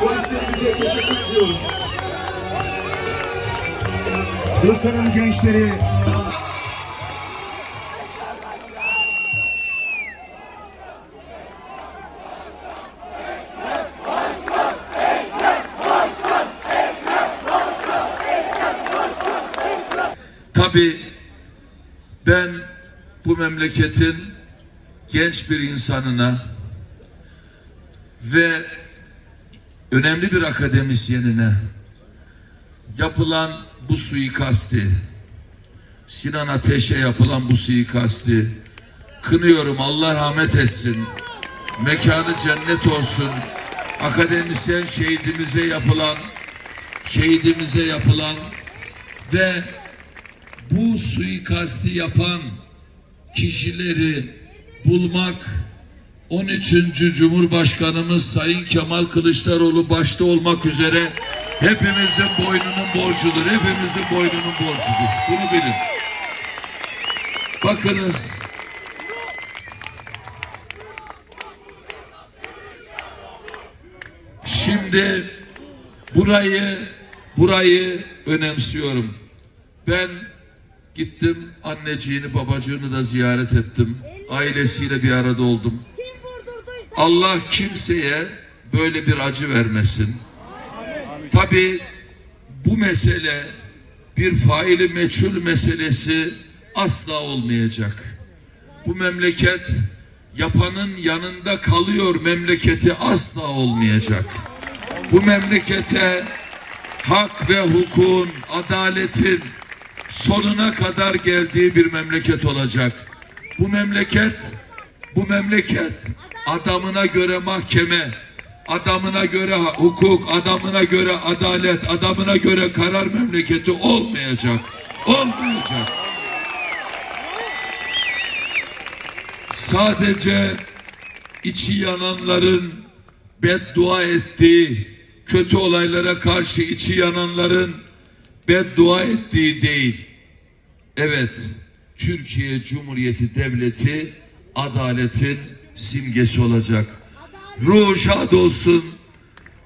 Polislerimize teşekkür ediyoruz. Bursa'nın gençleri Tabii ben bu memleketin genç bir insanına ve önemli bir akademisyenine yapılan bu suikasti, Sinan Ateş'e yapılan bu suikasti kınıyorum. Allah rahmet etsin. Mekanı cennet olsun. Akademisyen şehidimize yapılan şehidimize yapılan ve bu suikasti yapan kişileri bulmak 13. Cumhurbaşkanımız Sayın Kemal Kılıçdaroğlu başta olmak üzere hepimizin boynunun borcudur. Hepimizin boynunun borcudur. Bunu bilin. Bakınız Şimdi burayı burayı önemsiyorum. Ben gittim anneciğini babacığını da ziyaret ettim. Ailesiyle bir arada oldum. Allah kimseye böyle bir acı vermesin. Tabii bu mesele bir faili meçhul meselesi asla olmayacak. Bu memleket yapanın yanında kalıyor memleketi asla olmayacak. Bu memlekete hak ve hukukun, adaletin sonuna kadar geldiği bir memleket olacak. Bu memleket bu memleket adamına göre mahkeme, adamına göre hukuk, adamına göre adalet, adamına göre karar memleketi olmayacak. Olmayacak. Sadece içi yananların beddua ettiği, kötü olaylara karşı içi yananların beddua ettiği değil. Evet, Türkiye Cumhuriyeti Devleti adaletin simgesi olacak. Ruhu şad olsun,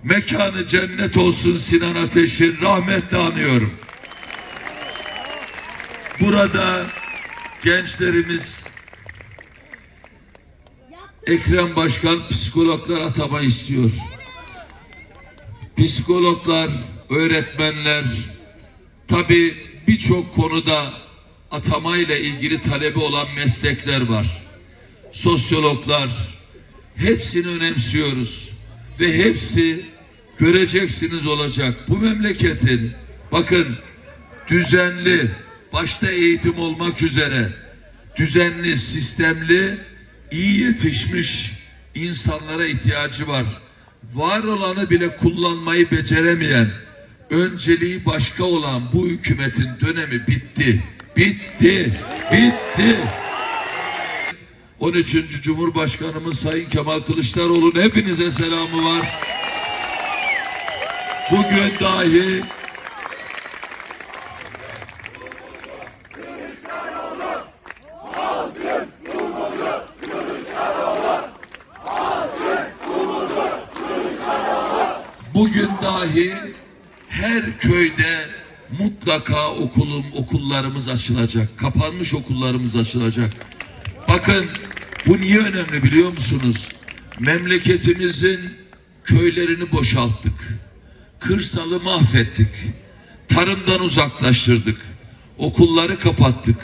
mekanı cennet olsun Sinan Ateş'in rahmetle anıyorum. Burada gençlerimiz Ekrem Başkan psikologlar atama istiyor. Psikologlar, öğretmenler tabi birçok konuda atamayla ilgili talebi olan meslekler var. Sosyologlar hepsini önemsiyoruz ve hepsi göreceksiniz olacak. Bu memleketin bakın düzenli başta eğitim olmak üzere düzenli, sistemli, iyi yetişmiş insanlara ihtiyacı var. Var olanı bile kullanmayı beceremeyen, önceliği başka olan bu hükümetin dönemi bitti. Bitti. Bitti. 13. Cumhurbaşkanımız Sayın Kemal Kılıçdaroğlu'nun hepinize selamı var. Bugün dahi bugün dahi her köyde mutlaka okulum okullarımız açılacak. Kapanmış okullarımız açılacak. Bakın bu niye önemli biliyor musunuz? Memleketimizin köylerini boşalttık. Kırsalı mahvettik. Tarımdan uzaklaştırdık. Okulları kapattık.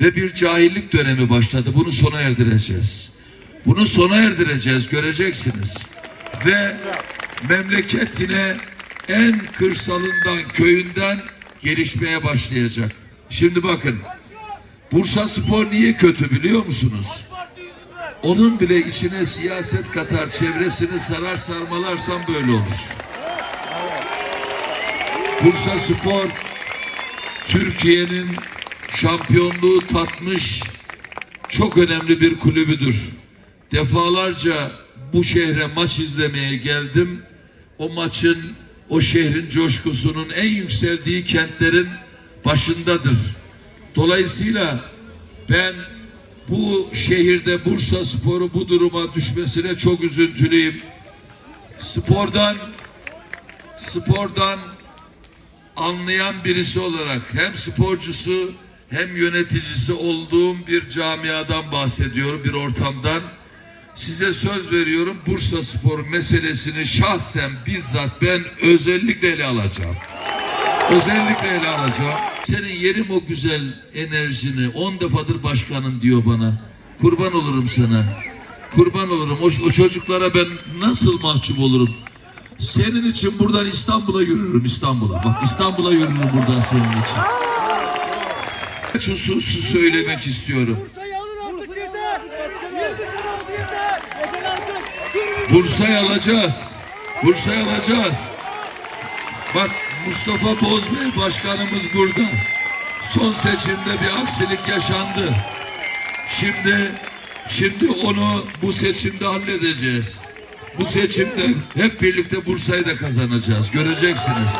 Ve bir cahillik dönemi başladı. Bunu sona erdireceğiz. Bunu sona erdireceğiz. Göreceksiniz. Ve memleket yine en kırsalından, köyünden gelişmeye başlayacak. Şimdi bakın. Bursa Spor niye kötü biliyor musunuz? Onun bile içine siyaset katar, çevresini sarar sarmalarsan böyle olur. Bursa Spor Türkiye'nin şampiyonluğu tatmış çok önemli bir kulübüdür. Defalarca bu şehre maç izlemeye geldim. O maçın, o şehrin coşkusunun en yükseldiği kentlerin başındadır. Dolayısıyla ben bu şehirde Bursa Sporu bu duruma düşmesine çok üzüntülüyüm. Spordan spordan anlayan birisi olarak hem sporcusu hem yöneticisi olduğum bir camiadan bahsediyorum, bir ortamdan. Size söz veriyorum Bursa Spor meselesini şahsen bizzat ben özellikle ele alacağım. Özellikle ele alacağım. Senin yerim o güzel enerjini. On defadır başkanım diyor bana. Kurban olurum sana. Kurban olurum. O, o çocuklara ben nasıl mahcup olurum? Senin için buradan İstanbul'a yürürüm İstanbul'a. Bak İstanbul'a yürürüm buradan senin için. Kaç hususu söylemek istiyorum. Bursa'yı alın artık yeter. 20 sene oldu yeter. Yeter artık. Bursa'yı alacağız. Bursa'yı alacağız. Bak Mustafa Bozbey başkanımız burada. Son seçimde bir aksilik yaşandı. Şimdi şimdi onu bu seçimde halledeceğiz. Bu seçimde hep birlikte Bursa'yı da kazanacağız. Göreceksiniz.